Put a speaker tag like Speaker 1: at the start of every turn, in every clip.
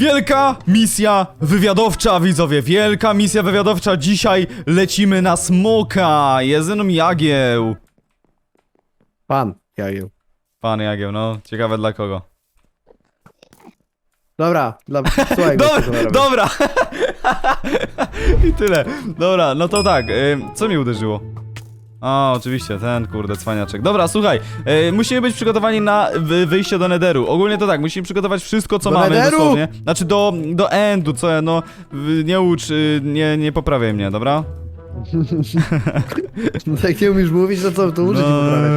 Speaker 1: Wielka misja wywiadowcza, widzowie, wielka misja wywiadowcza. Dzisiaj lecimy na smoka. Mną Jagieł.
Speaker 2: Pan, Jagieł.
Speaker 1: Pan Jagieł, no, ciekawe dla kogo.
Speaker 2: Dobra, dla... słuchaj
Speaker 1: Do,
Speaker 2: gościu kolorowy.
Speaker 1: dobra! I tyle. Dobra, no to tak, y, co mi uderzyło? A, oczywiście, ten kurde cwaniaczek. Dobra, słuchaj, y, musimy być przygotowani na wy- wyjście do Nederu. Ogólnie to tak, musimy przygotować wszystko, co
Speaker 2: Do
Speaker 1: mamy
Speaker 2: Netheru?
Speaker 1: dosłownie. Znaczy do, do endu, co ja, no, nie ucz, y, nie, nie poprawiaj mnie, dobra?
Speaker 2: No Jak nie umiesz mówić, to co, to użyć no, poprawiać.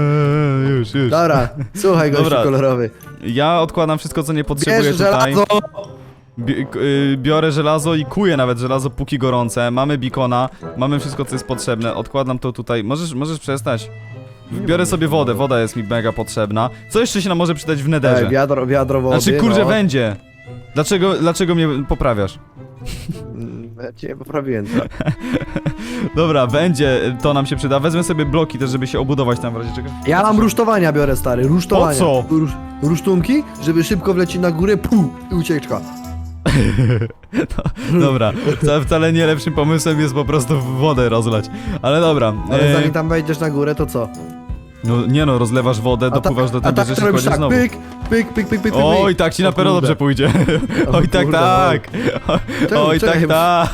Speaker 1: już, już.
Speaker 2: Dobra, słuchaj gościu
Speaker 1: Dobra.
Speaker 2: kolorowy.
Speaker 1: Ja odkładam wszystko, co nie potrzebuję
Speaker 2: Bierz
Speaker 1: tutaj.
Speaker 2: żelazo!
Speaker 1: Bi y, biorę żelazo i kuję nawet żelazo póki gorące. Mamy bikona, mamy wszystko co jest potrzebne. Odkładam to tutaj. Możesz, możesz przestać. Biorę sobie wodę, woda jest mi mega potrzebna. Co jeszcze się nam może przydać w
Speaker 2: Ej,
Speaker 1: nederze?
Speaker 2: wiadro, wiadro wody,
Speaker 1: Znaczy kurczę
Speaker 2: no.
Speaker 1: będzie. Dlaczego, dlaczego mnie poprawiasz?
Speaker 2: Mm, Ja cię poprawiłem. to.
Speaker 1: Dobra, będzie, to nam się przyda. Wezmę sobie bloki też, żeby się obudować tam w razie czego.
Speaker 2: Ja mam rusztowania biorę, stary, rusztowania.
Speaker 1: Po co?
Speaker 2: Rusz, rusztunki, żeby szybko wlecieć na górę, pu, i ucieczka.
Speaker 1: Dobra, wca- wcale nie lepszym pomysłem jest po prostu wodę rozlać. Ale dobra.
Speaker 2: Ale
Speaker 1: e,
Speaker 2: zanim tam wejdziesz na górę, to co?
Speaker 1: no, nie no, rozlewasz wodę,
Speaker 2: A
Speaker 1: dopływasz do tej
Speaker 2: tak to robisz
Speaker 1: kładziesz
Speaker 2: tak,
Speaker 1: znowu.
Speaker 2: pyk, pyk, pyk, pyk, pyk.
Speaker 1: Oj, tak ci na pewno dobrze pójdzie. Oj, tak, tak. Oj, tak, tak.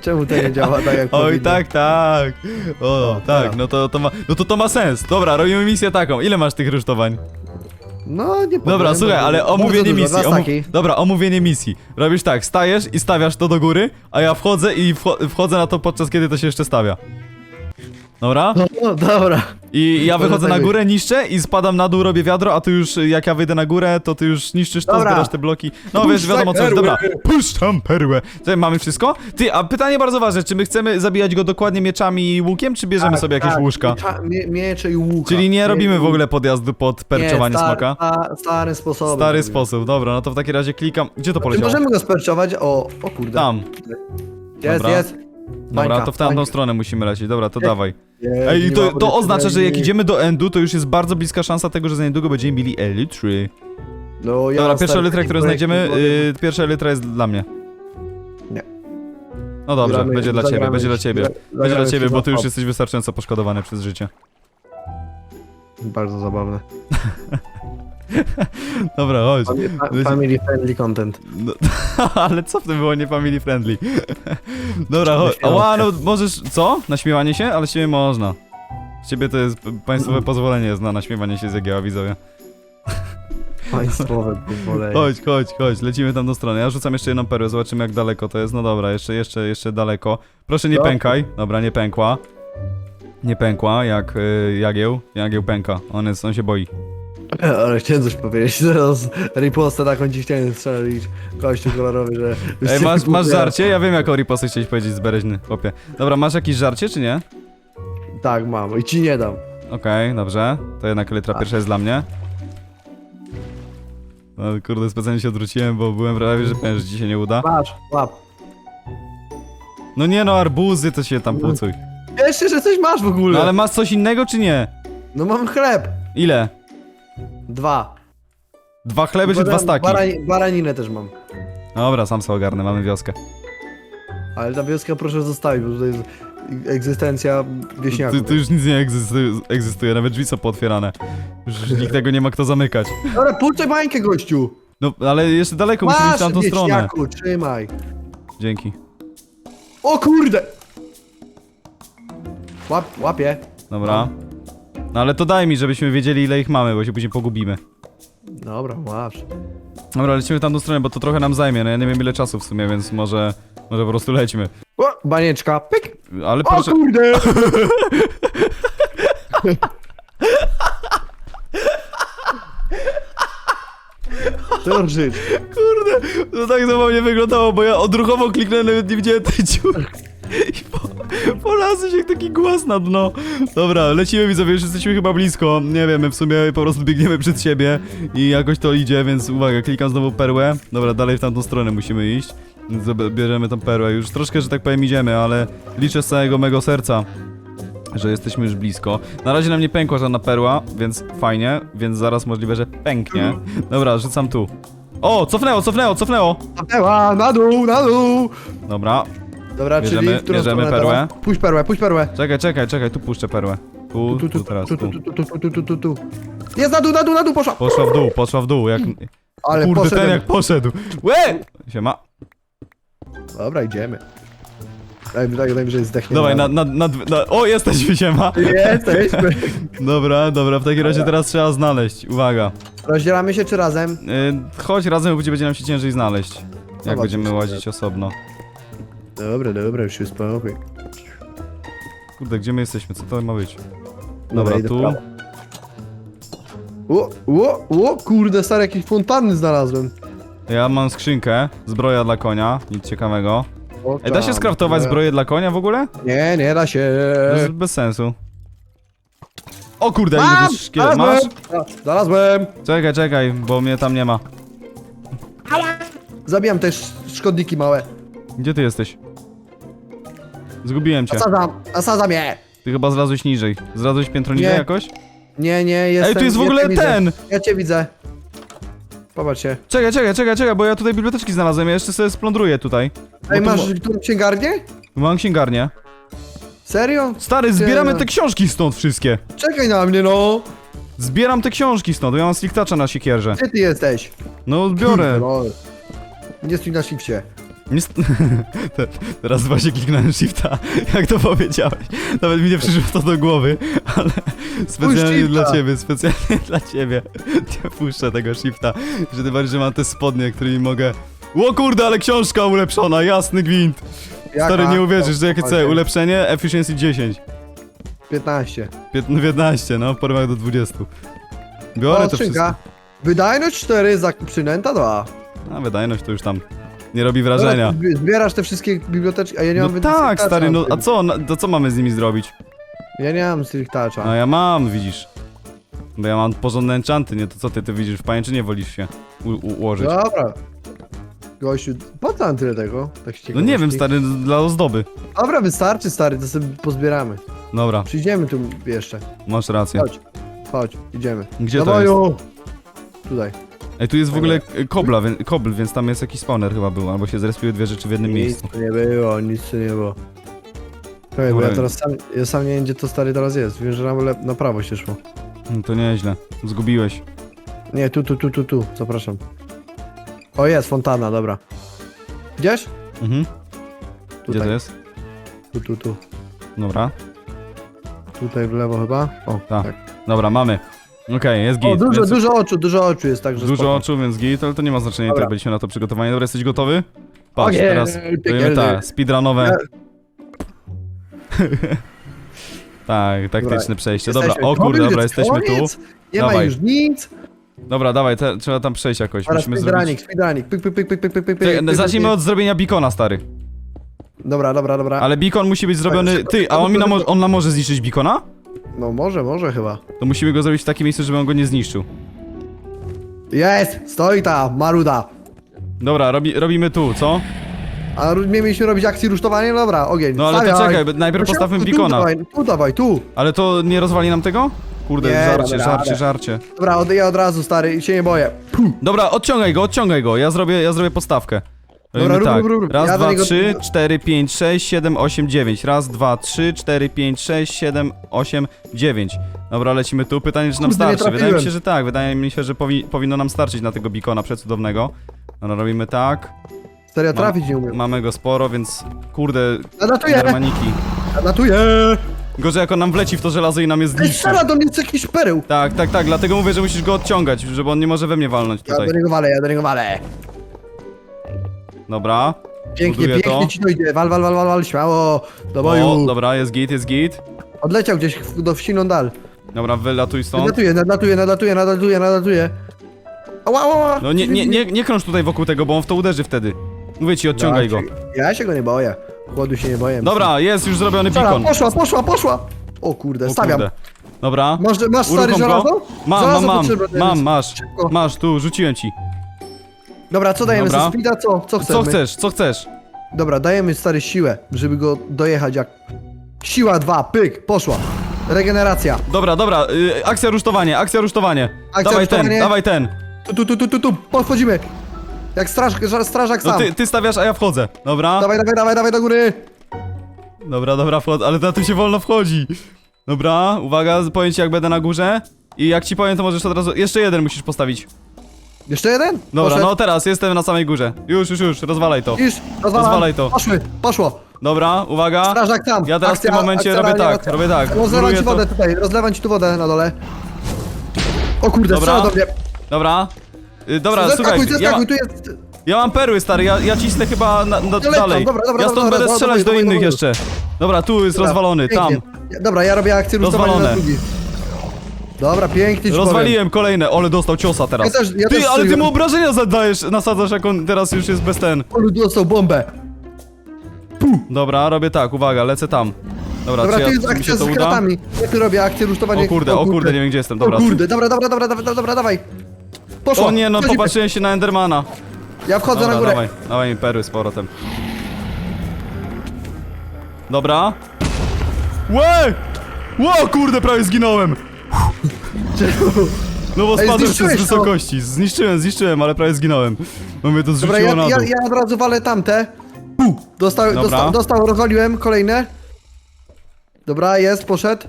Speaker 2: Czemu, to- to nie działa tak jak
Speaker 1: Oj, tak, tak. O,
Speaker 2: O,
Speaker 1: tak,
Speaker 2: teraz.
Speaker 1: no to, to ma, no to to ma sens. Dobra, robimy misję taką. Ile masz tych rusztowań?
Speaker 2: No, nie
Speaker 1: Dobra,
Speaker 2: powiem,
Speaker 1: słuchaj, ale
Speaker 2: bardzo
Speaker 1: omówienie
Speaker 2: dużo,
Speaker 1: misji. Omu... Dobra, omówienie misji. Robisz tak, stajesz i stawiasz to do góry, a ja wchodzę i wcho- wchodzę na to podczas kiedy to się jeszcze stawia. Dobra?
Speaker 2: No, dobra.
Speaker 1: I ja wychodzę
Speaker 2: tak
Speaker 1: na
Speaker 2: być.
Speaker 1: górę, niszczę i spadam na dół, robię wiadro, a ty już, jak ja wyjdę na górę, to ty już niszczysz to,
Speaker 2: Dobra.
Speaker 1: zbierasz te bloki. No wiesz, wiadomo
Speaker 2: tak
Speaker 1: coś.
Speaker 2: perłę.
Speaker 1: Dobra, puszczam perłę. Tutaj mamy wszystko? Ty, a pytanie bardzo ważne, czy my chcemy zabijać go dokładnie mieczami i łukiem, czy bierzemy
Speaker 2: Tak,
Speaker 1: sobie jakieś
Speaker 2: tak,
Speaker 1: łóżka?
Speaker 2: Mie, miecze i łuka.
Speaker 1: Czyli nie robimy w ogóle podjazdu pod perczowanie
Speaker 2: nie, star,
Speaker 1: smoka?
Speaker 2: Sta, starym sposobem.
Speaker 1: Stary sposób, dobra, no to w takim razie klikam. Gdzie to
Speaker 2: Czy
Speaker 1: poleciało?
Speaker 2: możemy go sperczować? O, o kurde.
Speaker 1: Tam.
Speaker 2: Jest,
Speaker 1: Dobra.
Speaker 2: jest.
Speaker 1: Dobra,
Speaker 2: Bańka,
Speaker 1: to w tamtą
Speaker 2: bańka.
Speaker 1: stronę musimy lecieć. Dobra, to dawaj. Ej, to, to oznacza, że jak idziemy do endu, to już jest bardzo bliska szansa tego, że za niedługo będziemy mieli elitry.
Speaker 2: No, ja
Speaker 1: Dobra, pierwsza litra, którą znajdziemy, yy, pierwsza litra jest dla mnie.
Speaker 2: Nie.
Speaker 1: No dobrze,
Speaker 2: Zagramy-
Speaker 1: będzie dla ciebie,
Speaker 2: zagramy
Speaker 1: będzie dla
Speaker 2: się-
Speaker 1: ciebie.
Speaker 2: za-
Speaker 1: Będzie
Speaker 2: zagramy
Speaker 1: dla
Speaker 2: się
Speaker 1: ciebie,
Speaker 2: za
Speaker 1: bo ty już jesteś wystarczająco poszkodowany przez życie.
Speaker 2: Bardzo zabawne.
Speaker 1: Dobra, chodź.
Speaker 2: Fa- Family friendly content.
Speaker 1: No, ale co w tym było nie family friendly? Dobra, chodź. Ała,
Speaker 2: się.
Speaker 1: no możesz, co? Naśmiewanie się? Ale ciebie można. Z ciebie to jest państwowe pozwolenie jest na naśmiewanie się z Jagieła, widzowie.
Speaker 2: Państwowe pozwolenie.
Speaker 1: Chodź, chodź, chodź, lecimy tam do strony. Ja rzucam jeszcze jedną perłę, zobaczymy jak daleko to jest. No dobra, jeszcze, jeszcze, jeszcze daleko. Proszę nie
Speaker 2: Dobra.
Speaker 1: pękaj. Dobra, nie pękła. Nie pękła, jak y, Jagieł. Jagieł pęka. On, jest, on się boi.
Speaker 2: Ale chciałem coś powiedzieć, teraz ripostę taką ci chciałem strzelić. Kościół kolorowy, że...
Speaker 1: Ej, masz, masz żarcie? Ja wiem jaką ripostę chciałeś powiedzieć z bereźny, chłopie. Dobra, masz jakieś żarcie, czy nie?
Speaker 2: Tak, mam i ci nie dam.
Speaker 1: Okej, dobrze. To jednak litra pierwsza jest dla mnie. No kurde, specjalnie się odwróciłem, bo byłem prawie, że pewien, że ci się nie uda.
Speaker 2: Masz, łap.
Speaker 1: No nie no, arbuzy to się tam pucuj.
Speaker 2: Jeszcze, że coś masz w ogóle.
Speaker 1: No ale masz coś innego, czy nie?
Speaker 2: No mam chleb.
Speaker 1: Ile?
Speaker 2: Dwa.
Speaker 1: Dwa chleby czy dwa staki?
Speaker 2: Barani, baraninę też mam.
Speaker 1: Dobra, sam sobie ogarnę, mamy wioskę.
Speaker 2: Ale ta wioska proszę zostawić, bo tutaj jest egzystencja wieśniaków.
Speaker 1: Tu, tu już nic nie egzystuje, egzystuje, nawet drzwi są pootwierane. Już nikt tego nie ma kto zamykać.
Speaker 2: Dobra, puszczaj bańkę, gościu!
Speaker 1: No, ale jeszcze daleko, musimy iść
Speaker 2: Masz,
Speaker 1: tamtą stronę.
Speaker 2: wieśniaku, trzymaj.
Speaker 1: Dzięki.
Speaker 2: O kurde! Łap, łapie.
Speaker 1: Dobra. No ale to daj mi, żebyśmy wiedzieli ile ich mamy, bo się później pogubimy.
Speaker 2: Dobra, masz.
Speaker 1: Dobra, lecimy w tamtą stronę, bo to trochę nam zajmie, no ja nie wiem ile czasu w sumie, więc może... Może po prostu lećmy.
Speaker 2: O, banieczka, pyk!
Speaker 1: Ale
Speaker 2: O
Speaker 1: proszę...
Speaker 2: kurde! To żyć.
Speaker 1: Kurde, to tak zabawnie wyglądało, bo ja odruchowo kliknąłem, nawet nie widziałem tej dziury. I po, polazł się jak taki głaz na dno. Dobra, lecimy widzowie, już jesteśmy chyba blisko. Nie wiem, my w sumie po prostu biegniemy przed siebie i jakoś to idzie, więc uwaga, klikam znowu perłę. Dobra, dalej w tamtą stronę musimy iść. Bierzemy tą perłę. Już troszkę, że tak powiem, idziemy, ale liczę z całego mego serca. Że jesteśmy już blisko. Na razie nam nie pękła żadna perła, więc fajnie, więc zaraz możliwe, że pęknie. Dobra, rzucam tu. O, cofnęło, cofnęło, cofnęło.
Speaker 2: Peła, na dół, na dół!
Speaker 1: Dobra,
Speaker 2: Dobra,
Speaker 1: Bierzemy-
Speaker 2: czyli w którą
Speaker 1: bierzemy
Speaker 2: stronę
Speaker 1: perłę.
Speaker 2: teraz? Puść perłę, puść perłę.
Speaker 1: czekaj, czekaj, czekaj, tu puszczę perłę. Tu,
Speaker 2: Tu,
Speaker 1: tu,
Speaker 2: tu,
Speaker 1: teraz,
Speaker 2: tu,
Speaker 1: tu.
Speaker 2: tu, tu, tu, tu, tu, tu. Jest na dół, na dół, na dół, poszła!
Speaker 1: Poszła w dół, poszła w dół, jak...
Speaker 2: Ale
Speaker 1: Kurde,
Speaker 2: poszedłem.
Speaker 1: ten jak poszedł. Łe! Siema.
Speaker 2: Dobra, idziemy. Najwyżej, najwyżej zdechniemy.
Speaker 1: Dawaj, na, na, na, na... O, jesteśmy, siema.
Speaker 2: Jesteśmy.
Speaker 1: Dobra, dobra, w takim razie teraz trzeba znaleźć. Uwaga.
Speaker 2: Rozdzielamy się czy razem?
Speaker 1: Yy, chodź razem, bo będzie nam się ciężej znaleźć. Jak będziemy łazić osobno.
Speaker 2: Dobra, dobra, już jest spokój.
Speaker 1: Kurde, gdzie my jesteśmy? Co to ma być?
Speaker 2: Dobra,
Speaker 1: Dobra,
Speaker 2: idę w
Speaker 1: tu.
Speaker 2: prawo. O, o, o, kurde, stary, jakieś fontanny znalazłem.
Speaker 1: Ja mam skrzynkę, zbroja dla konia, nic ciekawego.
Speaker 2: O,
Speaker 1: Ej, da się
Speaker 2: tam,
Speaker 1: skraftować
Speaker 2: nie.
Speaker 1: zbroję dla konia w ogóle?
Speaker 2: Nie, nie da się.
Speaker 1: To jest bez sensu. O kurde, ile to szkielet masz?
Speaker 2: Znalazłem!
Speaker 1: Czekaj, czekaj, bo mnie tam nie ma.
Speaker 2: Zabijam te sz- szkodniki małe.
Speaker 1: Gdzie ty jesteś? Zgubiłem cię.
Speaker 2: Asadzam, asadzam je!
Speaker 1: Ty chyba zlazłeś niżej. Zlazłeś piętro niżej
Speaker 2: Nie.
Speaker 1: jakoś?
Speaker 2: Nie, nie, jestem...
Speaker 1: Ej, tu jest w
Speaker 2: ja
Speaker 1: ogóle
Speaker 2: cię widzę.
Speaker 1: ten!
Speaker 2: Ja cię widzę. Popatrzcie.
Speaker 1: Czekaj, czekaj, czekaj, czekaj, bo ja tutaj biblioteczki znalazłem, ja jeszcze sobie splądruję tutaj.
Speaker 2: Ej,
Speaker 1: Bo tu
Speaker 2: masz księgarnię?
Speaker 1: Mam księgarnię.
Speaker 2: Serio?
Speaker 1: Stary, zbieramy te książki stąd wszystkie.
Speaker 2: Czekaj na mnie, no!
Speaker 1: Zbieram te książki stąd, ja mam sliktacza na siekierze.
Speaker 2: Gdzie ty jesteś?
Speaker 1: No, biorę.
Speaker 2: No. Nie stój na shifcie.
Speaker 1: Teraz właśnie kliknąłem shifta, jak to powiedziałeś. Nawet mi nie przyszło to do głowy, ale specjalnie dla ciebie, specjalnie dla ciebie nie puszczę tego shifta. Że tym bardziej, że mam te spodnie, którymi mogę... O kurde, ale książka ulepszona, jasny gwint. Stary,
Speaker 2: Jaka?
Speaker 1: nie uwierzysz, że jakie całe ulepszenie? Efficiency 10.
Speaker 2: 15.
Speaker 1: Pięt- 15, no, w porównaniu do 20. Biorę to wszystko.
Speaker 2: Wydajność 4, za przynęta 2.
Speaker 1: A wydajność to już tam nie robi wrażenia.
Speaker 2: Dobra, Zbierasz te wszystkie biblioteczki, a ja nie
Speaker 1: No
Speaker 2: mam
Speaker 1: tak, stary, no a co, na- to co mamy z nimi zrobić?
Speaker 2: Ja nie mam strych tarcza.
Speaker 1: No ja mam, widzisz. Bo ja mam porządne enchanty, nie to co ty, ty widzisz w pajęczynie wolisz się u- u- ułożyć.
Speaker 2: Dobra. Gościu, po co nam tyle tego? Tak z
Speaker 1: No nie wiem,
Speaker 2: ciekawości?
Speaker 1: stary, dla ozdoby.
Speaker 2: Dobra, wystarczy stary, to sobie pozbieramy.
Speaker 1: Dobra,
Speaker 2: Przyjdziemy tu jeszcze.
Speaker 1: masz rację.
Speaker 2: Chodź. Chodź, idziemy.
Speaker 1: Gdzie to jest?
Speaker 2: boju! Tutaj.
Speaker 1: Ej, tu jest w ogóle kobla, wie, kobl, więc tam jest jakiś spawner chyba był, albo się zrespiły dwie rzeczy w jednym
Speaker 2: Nic
Speaker 1: miejscu.
Speaker 2: tu nie było, nic tu nie było. Czekaj, bo
Speaker 1: Dobra.
Speaker 2: ja teraz sam, ja sam nie wiem gdzie to stary teraz jest. Wiem, że na, le- na prawo się szło.
Speaker 1: No to nieźle, zgubiłeś.
Speaker 2: Nie, tu, tu, tu, tu, tu, zapraszam. O jest, fontana, dobra. Gdzieś?
Speaker 1: Mhm, gdzie
Speaker 2: Tutaj,
Speaker 1: to jest?
Speaker 2: tu, tu, tu.
Speaker 1: Dobra,
Speaker 2: Tutaj w lewo chyba? O,
Speaker 1: Tak.
Speaker 2: tak.
Speaker 1: dobra, mamy. Okej, jest git.
Speaker 2: O, dużo,
Speaker 1: więc-
Speaker 2: dużo oczu, dużo oczu jest, także
Speaker 1: Dużo
Speaker 2: spoko.
Speaker 1: oczu, więc git, ale to nie ma znaczenia, i
Speaker 2: Dobra.
Speaker 1: tak byliśmy na to przygotowani. Dobra, jesteś gotowy? Patrz,
Speaker 2: Ogień,
Speaker 1: teraz robimy
Speaker 2: piekielny.
Speaker 1: tak, speedrunowe. tak, taktyczne przejście. Dobra,
Speaker 2: Jesteśmy.
Speaker 1: o kurde,
Speaker 2: To
Speaker 1: dobra,
Speaker 2: jest
Speaker 1: jesteśmy tu.
Speaker 2: koniec. Nie ma
Speaker 1: Dawaj.
Speaker 2: już nic.
Speaker 1: Dobra, dawaj, te, trzeba tam przejść jakoś.
Speaker 2: Teraz
Speaker 1: Musimy
Speaker 2: speedrunning,
Speaker 1: zrobić...
Speaker 2: speedrunning. Pyk, pyk, pyk, pyk, pyk, pyk, pyk,
Speaker 1: Czekaj,
Speaker 2: pyk,
Speaker 1: zacznijmy
Speaker 2: pyk.
Speaker 1: od zrobienia beacona, stary.
Speaker 2: Dobra, dobra, dobra.
Speaker 1: Ale beacon musi być zrobiony... Ty, a on, mi na, mo- on nam może zniszczyć beacona?
Speaker 2: No może, może chyba.
Speaker 1: To musimy go zrobić w takim miejscu, żeby on go nie zniszczył.
Speaker 2: Jest! Stoi ta maruda.
Speaker 1: Dobra, robi, robimy tu, co?
Speaker 2: A ru- mieliśmy robić akcję rusztowania? Dobra, ogień.
Speaker 1: No ale to
Speaker 2: Stawiaj.
Speaker 1: czekaj, najpierw
Speaker 2: No
Speaker 1: postawmy
Speaker 2: tu,
Speaker 1: beacona.
Speaker 2: Tu dawaj, tu dawaj, tu.
Speaker 1: Ale to nie rozwali nam tego? Kurde,
Speaker 2: Nie,
Speaker 1: żarcie,
Speaker 2: dobra,
Speaker 1: żarcie,
Speaker 2: ale-
Speaker 1: żarcie.
Speaker 2: Dobra, od, ja od razu, stary, i się nie boję.
Speaker 1: Dobra, odciągaj go, odciągaj go. Ja zrobię, ja zrobię podstawkę. Robimy
Speaker 2: rób,
Speaker 1: tak.
Speaker 2: rób, rób.
Speaker 1: Raz,
Speaker 2: Ja do
Speaker 1: dwa,
Speaker 2: niego-
Speaker 1: trzy, cztery, pięć, sześć, siedem, osiem, dziewięć. Raz, dwa, trzy, cztery, pięć, sześć, siedem, osiem, dziewięć. Dobra, lecimy tu. Pytanie, czy nam
Speaker 2: Kurde, nie
Speaker 1: starczy. Wydaje mi
Speaker 2: trafiłem.
Speaker 1: się, że tak. Wydaje mi się, że powi powinno nam starczyć na tego bikona przecudownego. Dobra, robimy tak. Mam-
Speaker 2: trafić nie umiem.
Speaker 1: Mamy go sporo, więc kurde,
Speaker 2: Nadatuję,
Speaker 1: Endermaniki.
Speaker 2: nadatuję.
Speaker 1: Gorzej jak on nam wleci w to żelazo i nam jest
Speaker 2: Ej,
Speaker 1: zniszczy.
Speaker 2: strzela do mnie z jakichś pereł.
Speaker 1: Tak, tak, tak, dlatego mówię, że musisz go odciągać, żeby on nie może we mnie walnąć
Speaker 2: Ja
Speaker 1: tutaj.
Speaker 2: do niego walę, ja do niego walę.
Speaker 1: Dobra.
Speaker 2: Pięknie,
Speaker 1: Buduję
Speaker 2: pięknie
Speaker 1: to.
Speaker 2: ci to idzie. Wal, wal, wal, wal, wal, śmiało. Do boju.
Speaker 1: O, dobra, jest git, jest git.
Speaker 2: Odleciał gdzieś w- do wsiną dal.
Speaker 1: Dobra, wylatuj stąd.
Speaker 2: Nadatuję, nadatuję, nadatuję, nadatuję, nadatuję. Ała, ała, ała.
Speaker 1: No nie, nie, nie, nie krąż tutaj wokół tego, bo on w to uderzy wtedy. Mówię ci, odciągaj go.
Speaker 2: Ja się go nie boję. Chłodu się nie boję.
Speaker 1: Dobra, jest już zrobiony
Speaker 2: Strzela,
Speaker 1: beacon.
Speaker 2: poszła, poszła, poszła. O kurde,
Speaker 1: O
Speaker 2: stawiam.
Speaker 1: kurde. Dobra.
Speaker 2: Masz, masz stary
Speaker 1: Uruchom go.
Speaker 2: żelazo?
Speaker 1: Mam, mam,
Speaker 2: Żelazo
Speaker 1: mam,
Speaker 2: potrzebne
Speaker 1: mam,
Speaker 2: jest.
Speaker 1: masz,
Speaker 2: Szybko.
Speaker 1: masz, tu, rzuciłem ci.
Speaker 2: Dobra, co dajemy
Speaker 1: Dobra.
Speaker 2: ze speeda? Co, co chcemy?
Speaker 1: Co chcesz, co chcesz?
Speaker 2: Dobra, dajemy stary siłę, żeby go dojechać jak... Siła 2, pyk, poszła. Regeneracja.
Speaker 1: Dobra, dobra, y, akcja rusztowanie, akcja rusztowanie.
Speaker 2: Akcja
Speaker 1: dawaj ten,
Speaker 2: rusztowanie.
Speaker 1: dawaj ten.
Speaker 2: Tu, tu, tu, tu, tu, tu, podchodzimy. Jak straż, ża- strażak
Speaker 1: No
Speaker 2: sam.
Speaker 1: ty, ty stawiasz, a ja wchodzę. Dobra?
Speaker 2: Dawaj, dawaj, dawaj, dawaj do góry.
Speaker 1: Dobra, dobra, wchodzę, ale na tym się wolno wchodzi. Dobra, uwaga, powiem ci jak będę na górze. I jak ci powiem, to możesz od razu... Jeszcze jeden musisz postawić.
Speaker 2: Jeszcze jeden?
Speaker 1: Dobra,
Speaker 2: Poszedł.
Speaker 1: no teraz jestem na samej górze. Już, już, już, rozwalaj to.
Speaker 2: Iż, rozwalam.
Speaker 1: Rozwalaj to.
Speaker 2: Poszły, poszło.
Speaker 1: Dobra, uwaga.
Speaker 2: Strażak tam.
Speaker 1: Ja teraz w tym
Speaker 2: Akcja-
Speaker 1: momencie
Speaker 2: akcja
Speaker 1: robię tak,
Speaker 2: reanimacja.
Speaker 1: robię tak.
Speaker 2: Rozlewam
Speaker 1: Muruję
Speaker 2: ci
Speaker 1: to.
Speaker 2: wodę tutaj, rozlewam ci tu wodę na dole. O kurde,
Speaker 1: Dobra.
Speaker 2: strzela do mnie.
Speaker 1: Dobra. Y, Dobra,
Speaker 2: Zeskakuj,
Speaker 1: słuchaj, ja, ma,
Speaker 2: tu jest...
Speaker 1: ja mam perły, stary, ja, ja cisnę chyba na, na,
Speaker 2: lecą,
Speaker 1: dalej.
Speaker 2: dobra, dobra,
Speaker 1: ja
Speaker 2: dobra,
Speaker 1: stąd
Speaker 2: dobra,
Speaker 1: będę
Speaker 2: dobra,
Speaker 1: strzelać do
Speaker 2: dawaj,
Speaker 1: innych
Speaker 2: dawaj.
Speaker 1: jeszcze. Dobra, tu jest
Speaker 2: Dobra,
Speaker 1: rozwalony, tam.
Speaker 2: pięknie. Dobra, ja robię akcję rusztowania na
Speaker 1: Rozwalone.
Speaker 2: drugi. Dobra, pięknie ci
Speaker 1: Rozwaliłem kolejne, ale dostał ciosa teraz.
Speaker 2: Ja też- ja
Speaker 1: ty,
Speaker 2: też
Speaker 1: ale ty mu obrażenia zadajesz, nasadzasz jak on teraz już jest bez ten.
Speaker 2: powiem. Olu dostał bombę.
Speaker 1: Dobra, robię tak, uwaga, lecę tam. Dobra,
Speaker 2: Dobra,
Speaker 1: czy, ja,
Speaker 2: jest
Speaker 1: mi
Speaker 2: akcja
Speaker 1: się to
Speaker 2: z
Speaker 1: uda?
Speaker 2: kratami. Ja tu robię akcję rusztowania.
Speaker 1: O kurde, o kurde, nie wiem gdzie jestem, dobra.
Speaker 2: O kurde, dobra, dobra, dobra, dobra, dobra, dawaj. Poszło.
Speaker 1: O nie, no
Speaker 2: Wchodzimy.
Speaker 1: popatrzyłem się na Endermana.
Speaker 2: Ja wchodzę
Speaker 1: Dobra,
Speaker 2: na górę.
Speaker 1: dawaj, dawaj mi perły z powrotem. Dobra. Łe! Ło, kurde, prawie zginąłem. No bo
Speaker 2: Ej,
Speaker 1: spadłem się z
Speaker 2: zniszczyłeś to.
Speaker 1: wysokości. Zniszczyłem, zniszczyłem, ale prawie zginąłem. Bo mnie to
Speaker 2: Dobra,
Speaker 1: zrzuciło
Speaker 2: ja,
Speaker 1: na
Speaker 2: ja,
Speaker 1: dół.
Speaker 2: ja od razu walę tamte. Dostał,
Speaker 1: Dobra.
Speaker 2: dostał, dostał, rozwaliłem, kolejne. Dobra, jest, poszedł.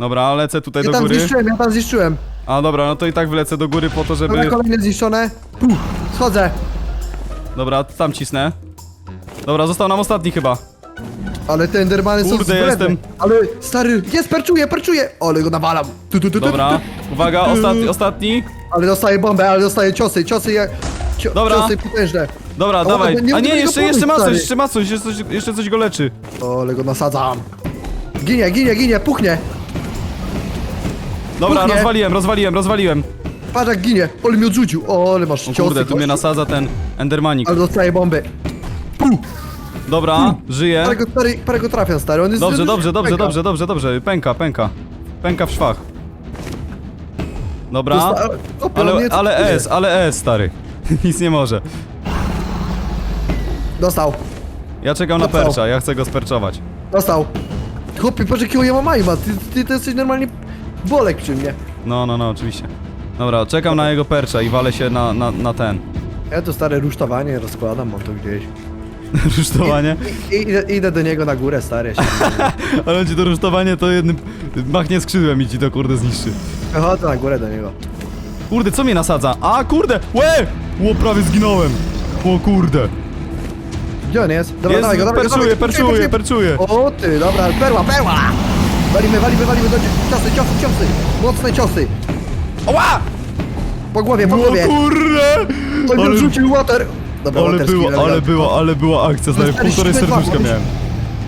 Speaker 1: Dobra, lecę tutaj
Speaker 2: Ja
Speaker 1: do
Speaker 2: tam
Speaker 1: góry.
Speaker 2: zniszczyłem, ja tam zniszczyłem.
Speaker 1: A dobra, no to i tak wlecę do góry po to, żeby...
Speaker 2: Dobra, kolejne zniszczone. Puh, schodzę.
Speaker 1: Dobra, tam cisnę. Dobra, został nam ostatni chyba.
Speaker 2: Ale te endermany są
Speaker 1: Kurde,
Speaker 2: zbredne.
Speaker 1: jestem.
Speaker 2: Ale stary, jest, perczuję, perczuję. Ale go nawalam. Tu, tu, tu, tu,
Speaker 1: Dobra,
Speaker 2: tu.
Speaker 1: uwaga, ostatni, ostatni.
Speaker 2: Ale dostaje bombę, ale dostaje ciosy, ciosy jak... Cio,
Speaker 1: Dobra.
Speaker 2: Ciosy potężne.
Speaker 1: Dobra,
Speaker 2: O,
Speaker 1: dawaj.
Speaker 2: nie
Speaker 1: A nie, jeszcze, jeszcze ma coś, jeszcze ma coś, jeszcze coś, jeszcze coś go leczy.
Speaker 2: O, ale go nasadzam. Ginie, ginie, ginie, puchnie.
Speaker 1: Dobra,
Speaker 2: Kuchnię.
Speaker 1: rozwaliłem, rozwaliłem, rozwaliłem.
Speaker 2: Patrz jak ginie. Ole mnie odrzucił. O, ale masz
Speaker 1: O
Speaker 2: ciosy.
Speaker 1: kurde, tu mnie
Speaker 2: gościu.
Speaker 1: nasadza ten Endermanik.
Speaker 2: Ale dostaje bomby.
Speaker 1: Dobra, żyje.
Speaker 2: Parę go, parę, parę go trafiam, stary. On jest
Speaker 1: Dobrze, dobrze, dobrze,
Speaker 2: mega.
Speaker 1: dobrze, dobrze, dobrze. Pęka, pęka. Pęka w szwach. Dobra.
Speaker 2: Dosta-
Speaker 1: Ale, ale. S, ale S, stary. Nic nie może.
Speaker 2: Dostał,
Speaker 1: Ja czekam na
Speaker 2: Dostał.
Speaker 1: percza, ja chcę go sperczować.
Speaker 2: dostał. Chłopie, patrz jakiego ja mam majma. Ty, ty to jesteś normalnie bolek przy mnie.
Speaker 1: No, no, no, oczywiście. Dobra, czekam na jego percza i walę się na, na, na ten.
Speaker 2: Ja tu stare rusztowanie rozkładam, mam to gdzieś.
Speaker 1: Rusztowanie.
Speaker 2: I, idę, idę do niego na górę, stary. Się.
Speaker 1: Ale ci to rusztowanie to jednym machnie skrzydłem i ci to kurde zniszczy.
Speaker 2: Chodzę na górę do niego.
Speaker 1: Kurde, co mnie nasadza? A, kurde! Łe! Ło, prawie zginąłem. O kurde.
Speaker 2: Gdzie on jest? Dobra,
Speaker 1: Jest,
Speaker 2: dawaj go, dawaj go,
Speaker 1: perczuję, perczuję.
Speaker 2: O ty, dobra, perła, perła! Walimy, walimy, walimy, do ciosy, ciosy, ciosy! Mocne ciosy!
Speaker 1: Ła!
Speaker 2: Po głowie, po
Speaker 1: O
Speaker 2: głowie!
Speaker 1: kurde!
Speaker 2: On mnie
Speaker 1: Ale,
Speaker 2: rzucił water! Dobra,
Speaker 1: ale
Speaker 2: water
Speaker 1: była,
Speaker 2: skill,
Speaker 1: ale była, ale była akcja, stary,
Speaker 2: Stary,
Speaker 1: półtorej
Speaker 2: śmiech
Speaker 1: serduszka miałem.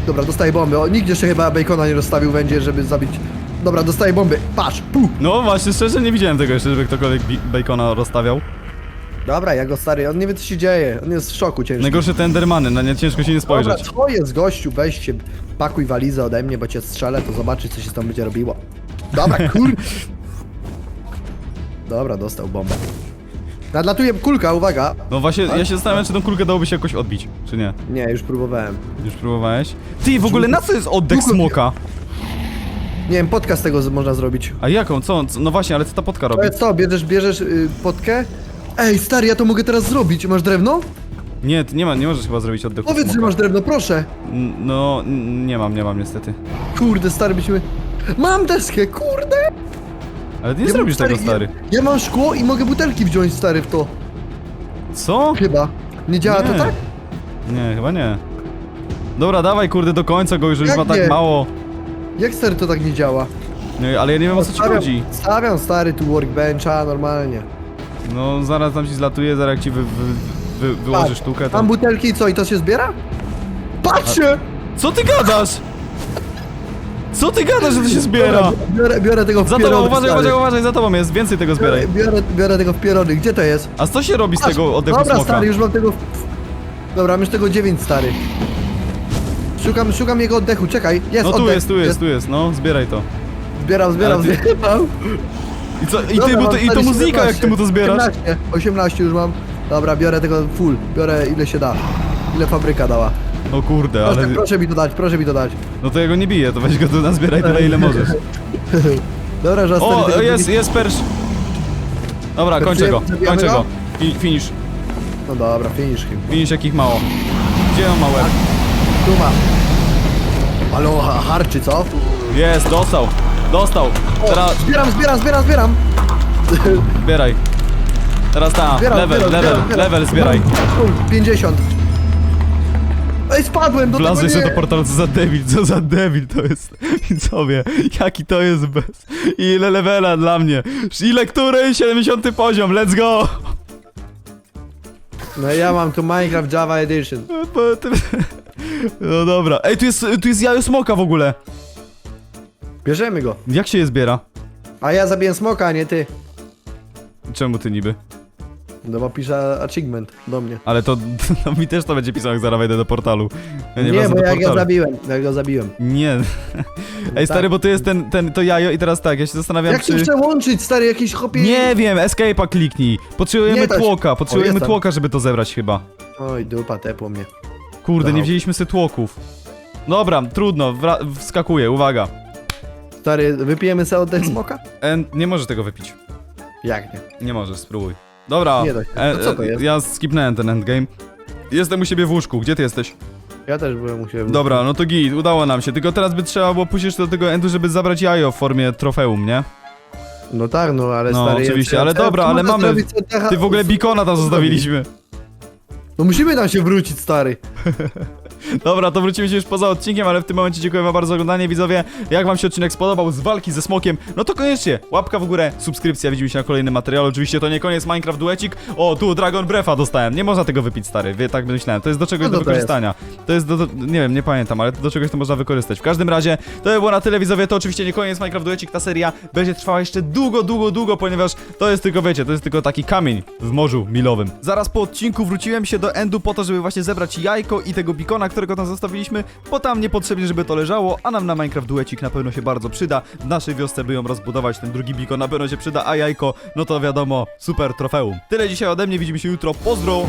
Speaker 2: Dobra, dostaje bomby. O, nigdzie jeszcze chyba bacona nie rozstawił będzie, żeby zabić... Dobra, dostaje bomby. Patrz, puh!
Speaker 1: No właśnie, szczerze nie widziałem tego jeszcze, żeby ktokolwiek bi- bacona rozstawiał.
Speaker 2: Dobra, ja go stary, on nie wie co się dzieje. On jest w szoku ciężkim.
Speaker 1: Najgorsze te endermany, na nie ciężko się nie
Speaker 2: Dobra,
Speaker 1: spojrzeć.
Speaker 2: co jest gościu? Weź się, pakuj walizę ode mnie, bo cię strzelę, to zobaczysz co się tam będzie robiło. Dobra, kur... Dobra, dostał bombę. Nadlatuje kulka, uwaga.
Speaker 1: No właśnie, ja się zastanawiam, czy tą kulkę dałoby się jakoś odbić, czy nie.
Speaker 2: Nie, już próbowałem.
Speaker 1: Już próbowałeś? Ty, w ogóle na co jest oddech smoka?
Speaker 2: Nie wiem, podcast z tego z- można zrobić.
Speaker 1: A jaką? Co? Co? No właśnie, ale co ta potka
Speaker 2: To
Speaker 1: robi?
Speaker 2: jest co, bierzesz, bierzesz y, potkę? Ej, stary, ja to mogę teraz zrobić. Masz drewno?
Speaker 1: Nie, ty nie, ma, nie możesz chyba zrobić oddechu
Speaker 2: Powiedz, że
Speaker 1: smoka.
Speaker 2: masz drewno, proszę.
Speaker 1: N- No, n- nie mam, nie mam niestety.
Speaker 2: Kurde, stary, byśmy... Mam deskę, kurde!
Speaker 1: Ale ty nie zrobisz tego, stary.
Speaker 2: Ja, ja mam szkło i mogę butelki wziąć, stary, w to.
Speaker 1: Co?
Speaker 2: Chyba. Nie działa to
Speaker 1: Nie.
Speaker 2: tak?
Speaker 1: Nie, chyba nie. Dobra, dawaj kurde do końca go, już
Speaker 2: Jak
Speaker 1: ma tak
Speaker 2: nie?
Speaker 1: mało.
Speaker 2: Jak stary to tak nie działa?
Speaker 1: Nie, ale ja nie wiem o co ci chodzi.
Speaker 2: Stawiam stary tu workbencha normalnie.
Speaker 1: No zaraz tam ci zlatuje, zaraz jak ci wy, wy, wy,
Speaker 2: Patrz,
Speaker 1: sztukę.
Speaker 2: Mam butelki i co, i to się zbiera? Patrzcie!
Speaker 1: Co ty gadasz? Co ty gadasz, że to się zbiera?
Speaker 2: Biorę, biorę tego w
Speaker 1: Za tobą,
Speaker 2: pierony,
Speaker 1: uważaj,
Speaker 2: stary.
Speaker 1: uważaj, uważaj, za tobą jest, więcej tego zbieraj.
Speaker 2: Biorę, biorę, biorę tego w pierony. Gdzie to jest?
Speaker 1: A co się robi z
Speaker 2: Patrz,
Speaker 1: tego oddechu
Speaker 2: Dobra,
Speaker 1: smoka?
Speaker 2: stary, już mam tego... w- Dobra, mam już tego 9, stary. Szukam, szukam jego oddechu, czekaj. Jest
Speaker 1: No tu
Speaker 2: oddech.
Speaker 1: jest, tu jest, tu jest, no, zbieraj to.
Speaker 2: Zbieram, zbieram,
Speaker 1: Ale
Speaker 2: zbieram.
Speaker 1: I co, i ty
Speaker 2: Dobra,
Speaker 1: mu to,
Speaker 2: mam
Speaker 1: i to
Speaker 2: stary
Speaker 1: mu znika, jak ty mu to zbierasz?
Speaker 2: 18, 18 już mam. Dobra, biorę tego full. Biorę ile się da. Ile fabryka dała.
Speaker 1: O kurde,
Speaker 2: Proszę,
Speaker 1: ale...
Speaker 2: proszę mi to dać, proszę mi to dać.
Speaker 1: No to ja go nie biję, to weź go tu nazbieraj tyle, ile możesz.
Speaker 2: Dobra, że
Speaker 1: O, jest, jest persz. Dobra, kończę go,
Speaker 2: Zabijamy
Speaker 1: kończę
Speaker 2: go?
Speaker 1: go. Fi- Finish.
Speaker 2: No dobra, finish him.
Speaker 1: Widzisz jakich mało. Gdzie on ma łeb?
Speaker 2: Tu ma. Ale on ha- harczy, co?
Speaker 1: Jest, dostał. Dostał. Teraz
Speaker 2: Zbieram, zbieram, zbieram, zbieram.
Speaker 1: zbieraj. Teraz ta,
Speaker 2: Zbieram,
Speaker 1: level,
Speaker 2: zbieram,
Speaker 1: level,
Speaker 2: zbieram, zbieram.
Speaker 1: level zbieraj.
Speaker 2: Full, 50. Ej, spadłem do
Speaker 1: Wlazłeś
Speaker 2: tego
Speaker 1: sobie
Speaker 2: nie...
Speaker 1: do portalu, co za debil, co za debil to jest. Widzowie, jaki to jest bez... Ile levela dla mnie. Ile który? 70 poziom, let's go!
Speaker 2: No ja mam tu Minecraft Java Edition.
Speaker 1: Tym- No dobra. Ej, tu jest, tu jest jajo smoka w ogóle.
Speaker 2: Bierzemy go.
Speaker 1: Jak się je zbiera?
Speaker 2: A ja zabiję smoka, a nie ty.
Speaker 1: Czemu ty niby?
Speaker 2: No bo pisze achievement do mnie.
Speaker 1: Ale to, to mi też to będzie pisał, jak zaraz wejdę do portalu. Ja
Speaker 2: Nie,
Speaker 1: wlazę
Speaker 2: bo jak ja
Speaker 1: portalu.
Speaker 2: zabiłem, jak go zabiłem.
Speaker 1: Nie. Ej, stary,
Speaker 2: Tak.
Speaker 1: bo to jest ten, ten, to jajo i teraz tak, ja się zastanawiam,
Speaker 2: Jak
Speaker 1: czy...
Speaker 2: to przełączyć, stary, jakiś chopie...
Speaker 1: Nie wiem, escape'a kliknij. Potrzebujemy
Speaker 2: Nie
Speaker 1: tłoka, potrzebujemy
Speaker 2: jestem.
Speaker 1: tłoka, żeby to zebrać chyba.
Speaker 2: Oj, dupa, tepło mnie.
Speaker 1: Kurde, nie
Speaker 2: Dał.
Speaker 1: wzięliśmy sobie tłoków. Dobra, trudno, wskakuję, uwaga.
Speaker 2: Stary, wypijemy sobie od smoka?
Speaker 1: En, nie możesz tego wypić.
Speaker 2: Jak nie?
Speaker 1: Nie możesz, spróbuj. Dobra,
Speaker 2: Nie da się.
Speaker 1: e,
Speaker 2: To co to
Speaker 1: e,
Speaker 2: jest?
Speaker 1: ja skipnąłem ten endgame. Jestem u siebie w łóżku, gdzie ty jesteś?
Speaker 2: Ja też byłem u siebie.
Speaker 1: Dobra, no to git, udało nam się, tylko teraz by trzeba było pójść jeszcze do tego endu, żeby zabrać jajo w formie trofeum, nie?
Speaker 2: No tak, no ale
Speaker 1: No,
Speaker 2: stary...
Speaker 1: oczywiście, ale dobra, ale mamy- Ty w ogóle bikona tam zostawiliśmy.
Speaker 2: No musimy tam się wrócić, stary.
Speaker 1: Dobra, to wrócimy się już poza odcinkiem, ale w tym momencie dziękuję wam bardzo za oglądanie, widzowie. Jak wam się odcinek spodobał z walki ze smokiem, no to koniecznie łapka w górę, subskrypcja, widzimy się na kolejnym materiale. Oczywiście to nie koniec Minecraft duecik. O, tu Dragon Brefa dostałem. Nie można tego wypić, stary, wie, tak myślałem. To jest do czegoś
Speaker 2: No
Speaker 1: do
Speaker 2: to
Speaker 1: wykorzystania. To jest do, do, nie wiem, nie pamiętam, ale do czegoś to można wykorzystać. W każdym razie, to by było na tyle, widzowie. To oczywiście nie koniec Minecraft duecik. Ta seria będzie trwała jeszcze długo, długo, długo, ponieważ to jest tylko, wiecie, to jest tylko taki kamień w morzu milowym. Zaraz po odcinku wróciłem się do Endu po to, żeby właśnie zebrać jajko i tego bikona, którego tam zostawiliśmy, bo tam niepotrzebnie, żeby to leżało, a nam na Minecraft duecik na pewno się bardzo przyda. W naszej wiosce by ją rozbudować, ten drugi bikon na pewno się przyda, a jajko, no to wiadomo, super trofeum. Tyle dzisiaj ode mnie, widzimy się jutro, pozdro!